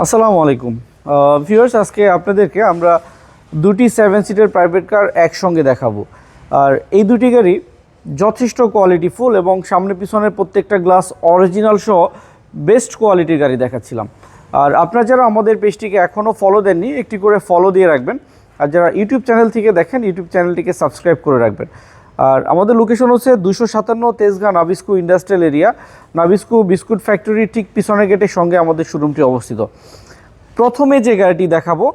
আসসালামু আলাইকুম। ভিউয়ার্স আজকে আপনাদেরকে আমরা দুটি সেভেন সিটের প্রাইভেট কার একসঙ্গে দেখাবো। আর এই দুটি গাড়ি যথেষ্ট কোয়ালিটি ফুল এবং সামনে পিছনের প্রত্যেকটা গ্লাস অরিজিনাল সহ বেস্ট কোয়ালিটির গাড়ি দেখাচ্ছিলাম। আর আপনারা যারা আমাদের পেজটিকে এখনও ফলো দেননি, একটি করে ফলো দিয়ে রাখবেন। আর যারা ইউটিউব চ্যানেল থেকে দেখেন ইউটিউব চ্যানেলটিকে সাবস্ক্রাইব করে রাখবেন। আর আমাদের লোকেশন হচ্ছে দুশো সাতান্ন Tejgaon Nabisco industrial area Nabisco biscuit factory ঠিক পিছনের গেটের সঙ্গে আমাদের শোরুমটি অবস্থিত। প্রথমে যে গাড়িটি দেখাবো,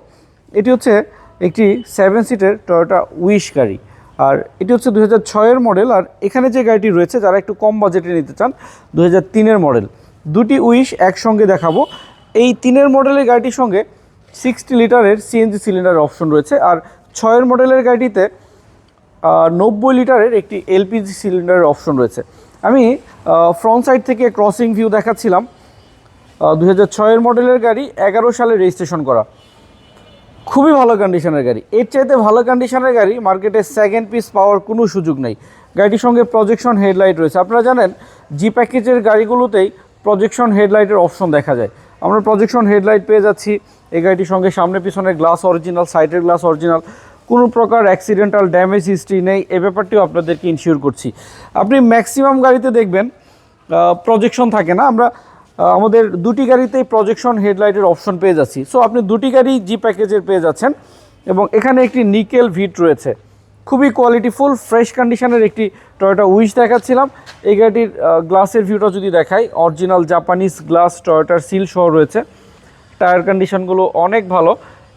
এটি হচ্ছে একটি সেভেন সিটের টয়োটা উইশ গাড়ি। আর এটি হচ্ছে দু হাজার মডেল আর এখানে যে গাড়িটি রয়েছে, যারা একটু কম বাজেটে নিতে চান দু হাজার মডেল দুটি উইশ একসঙ্গে দেখাবো। এই তিনের মডেলের গাড়িটির সঙ্গে সিক্সটি লিটারের সিএনজি সিলিন্ডার অপশন রয়েছে, আর ছয়ের মডেলের গাড়িটিতে নব্বই লিটারের একটি এলপিজি সিলিন্ডারের অপশন রয়েছে। আমি ফ্রন্ট সাইড থেকে ক্রসিং ভিউ দেখাচ্ছিলাম। দু হাজার ছয়ের মডেলের গাড়ি, এগারো সালে রেজিস্ট্রেশন করা। খুবই ভালো কন্ডিশনের গাড়ি। এর চাইতে ভালো কন্ডিশনের গাড়ি মার্কেটে সেকেন্ড পিস পাওয়ার কোনো সুযোগ নেই। গাড়িটির সঙ্গে প্রজেকশন হেডলাইট রয়েছে। আপনারা জানেন জি প্যাকেজের গাড়িগুলোতেই প্রজেকশন হেডলাইটের অপশন দেখা যায়। আমরা প্রজেকশন হেডলাইট পেয়ে যাচ্ছি। এই গাড়িটির সঙ্গে সামনে পিছনে গ্লাস অরিজিনাল সাইডের গ্লাস অরিজিনাল কোনো প্রকার অ্যাক্সিডেন্টাল ড্যামেজ হিস্ট্রি নেই। এ ব্যাপারটিও আপনাদেরকে ইনশিওর করছি। আপনি ম্যাক্সিমাম গাড়িতে দেখবেন প্রজেকশন থাকে না। আমরা আমাদের দুটি গাড়িতেই প্রজেকশন হেডলাইটের অপশন পেয়ে যাচ্ছি। সো আপনি দুটি গাড়ি জি প্যাকেজের পেয়ে যাচ্ছেন এবং এখানে একটি নিকেল ভিট রয়েছে। খুবই কোয়ালিটিফুল ফ্রেশ কন্ডিশনের একটি টয়োটা উইশ দেখাচ্ছিলাম। এই গাড়িটির গ্লাসের ভিউটা যদি দেখাই অরিজিনাল জাপানিজ গ্লাস টয়োটার সিল সহ রয়েছে। টায়ার কন্ডিশনগুলো অনেক ভালো।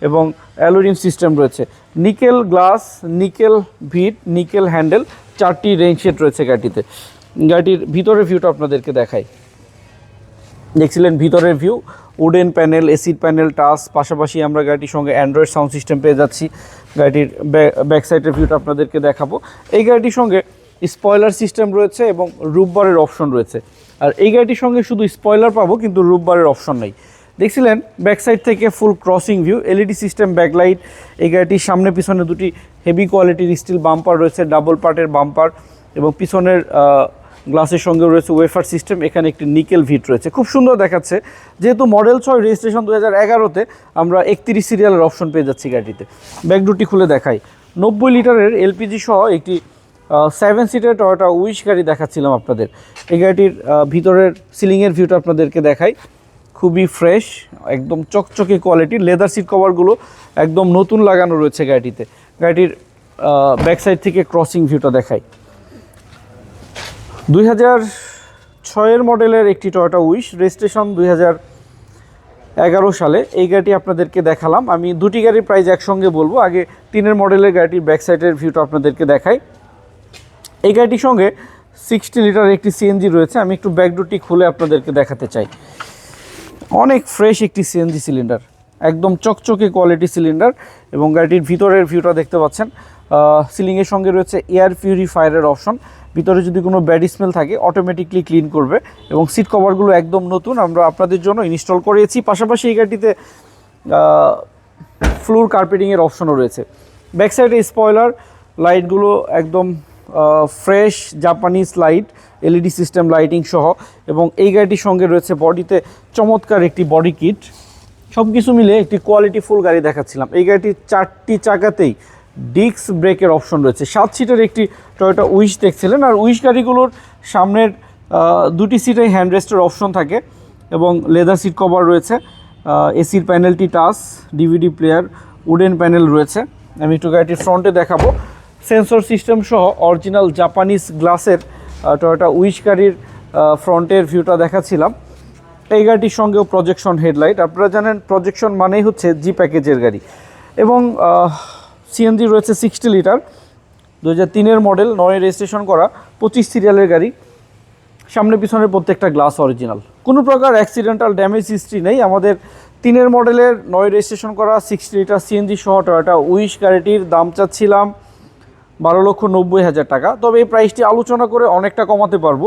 এবং অ্যালুরিম সিস্টেম রয়েছে। নিকেল গ্লাস, নিকেল ভিট, নিকেল হ্যান্ডেল চারটি রেঞ্জ সেট রয়েছে গাড়িটিতে। গাড়িটির ভিতরের ভিউটা আপনাদেরকে দেখাই। দেখছিলেন ভিতরের ভিউ উডেন প্যানেল এসিড প্যানেল টাচ পাশাপাশি আমরা গাড়িটির সঙ্গে অ্যান্ড্রয়েড সাউন্ড সিস্টেম পেয়ে যাচ্ছি। গাড়িটির ব্যাক সাইডের ভিউটা আপনাদেরকে দেখাবো। এই গাড়িটির সঙ্গে স্পয়লার সিস্টেম রয়েছে এবং রুববারের অপশন রয়েছে। আর এই গাড়িটির সঙ্গে শুধু স্পয়লার পাবো, কিন্তু রুববারের অপশন নেই। দেখছিলেন? ব্যাক সাইড থেকে full crossing view LED system backlight এই গাড়িটির সামনে পিছনে দুটি হেভি কোয়ালিটির স্টিল বাম্পার রয়েছে ডাবল পার্টের বাম্পার এবং পিছনের গ্লাসের সঙ্গে রয়েছে ওয়েফার সিস্টেম এখানে একটি নিকেল ভিট রয়েছে। খুব সুন্দর দেখাচ্ছে। যেহেতু মডেল ছয় রেজিস্ট্রেশন দু হাজার এগারোতে আমরা একত্রিশ সিরিয়ালের অপশন পেয়ে যাচ্ছি গাড়িতে ব্যাক দুটি খুলে দেখাই। নব্বই লিটারের এলপিজি সহ একটি সেভেন সিটের টয়োটা উইশ গাড়ি দেখাচ্ছিলাম আপনাদের। এই গাড়িটির ভিতরের সিলিংয়ের ভিউটা আপনাদেরকে দেখাই। খুবই ফ্রেশ একদম চকচকে কোয়ালিটির লেদার সিট কভারগুলো একদম নতুন লাগানো রয়েছে গাড়িটিতে। গাড়িটির ব্যাক সাইড থেকে ক্রসিং ভিউটা দেখাই। দুই হাজার ছয়ের মডেলের একটি টয়োটা উইশ রেজিস্ট্রেশন দুই হাজার এগারো সালে। এই গাড়িটি আপনাদেরকে দেখালাম। আমি দুটি গাড়ির প্রাইস একসঙ্গে বলব। আগে তিনের মডেলের গাড়িটির ব্যাক সাইডের ভিউটা আপনাদেরকে দেখাই। এই গাড়িটির সঙ্গে সিক্সটি লিটার একটি সিএনজি রয়েছে। আমি একটু ব্যাক ডোরটি খুলে আপনাদেরকে দেখাতে চাই। অনেক ফ্রেশ একটি সিএনজি সিলিন্ডার একদম চকচকে কোয়ালিটি সিলিন্ডার এবং গাড়িটির ভিতরের ভিউটা দেখতে পাচ্ছেন। সিলিংয়ের সঙ্গে রয়েছে এয়ার পিউরিফায়ারের অপশন ভিতরে যদি কোনো ব্যাড স্মেল থাকে অটোমেটিকলি ক্লিন করবে এবং সিট কভারগুলো একদম নতুন। আমরা আপনাদের জন্য ইনস্টল করিয়েছি। পাশাপাশি এই গাড়িটিতে ফ্লোর কার্পেটিংয়ের অপশনও রয়েছে। ব্যাক সাইডে স্পয়লার লাইটগুলো একদম fresh Japanese light LED system lighting সহ এবং এই গাড়িটির সঙ্গে রয়েছে বডিতে চমৎকার একটি বডি কিট সব কিছু মিলে একটি কোয়ালিটি ফুল গাড়ি দেখাচ্ছিলাম। এই গাড়িটির চারটি চাকাতেই ডিস্ক ব্রেকের অপশন রয়েছে। সাত সিটের একটি টয়োটা উইশ দেখছিলেন আর উইশ গাড়িগুলোর সামনের দুটি সিটে হ্যান্ডরেস্টের অপশন থাকে এবং লেদার সিট কভার রয়েছে। এসির প্যানেলটি touch DVD player wooden panel রয়েছে। আমি একটু গাড়িটির ফ্রন্টে দেখাবো। সেন্সর সিস্টেম সহ অরিজিনাল জাপানিজ গ্লাসের টয়োটা উইশ গাড়ির ফ্রন্টের ভিউটা দেখাচ্ছিলাম। এই গাড়িটির সঙ্গেও প্রজেকশন হেডলাইট আপনারা জানেন প্রজেকশন মানেই হচ্ছে জি প্যাকেজের গাড়ি। এবং সিএনজি রয়েছে সিক্সটি লিটার দু হাজার তিনের মডেল নয় রেজিস্ট্রেশন করা, পঁচিশ সিরিয়ালের গাড়ি। সামনে পিছনের প্রত্যেকটা গ্লাস অরিজিনাল কোনো প্রকার অ্যাক্সিডেন্টাল ড্যামেজ হিস্ট্রি নেই। আমাদের তিনের মডেলের নয় রেজিস্ট্রেশন করা সিক্সটি লিটার সিএনজি সহ টয়োটা উইশ গাড়িটির দাম চাচ্ছিলাম বারো লক্ষ নব্বই হাজার টাকা। তবে এই প্রাইসটি আলোচনা করে অনেকটা কমাতে পারব।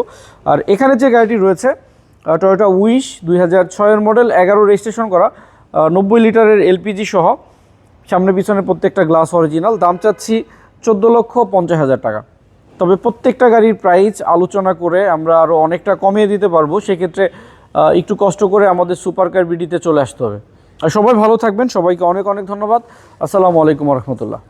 আর এখানে যে গাড়িটি রয়েছে টয়োটা উইশ দুই হাজার ছয়ের মডেল এগারো রেজিস্ট্রেশন করা নব্বই লিটারের এলপিজি সহ। সামনে পিছনে প্রত্যেকটা গ্লাস অরিজিনাল দাম চাচ্ছি চোদ্দ লক্ষ পঞ্চাশ হাজার টাকা। তবে প্রত্যেকটা গাড়ির প্রাইস আলোচনা করে আমরা আরও অনেকটা কমিয়ে দিতে পারব। সেক্ষেত্রে একটু কষ্ট করে আমাদের সুপার কার বিডিতে চলে আসতে হবে। আর সবাই ভালো থাকবেন। সবাইকে অনেক অনেক ধন্যবাদ। আসসালামু আলাইকুম রহমতুল্লাহ।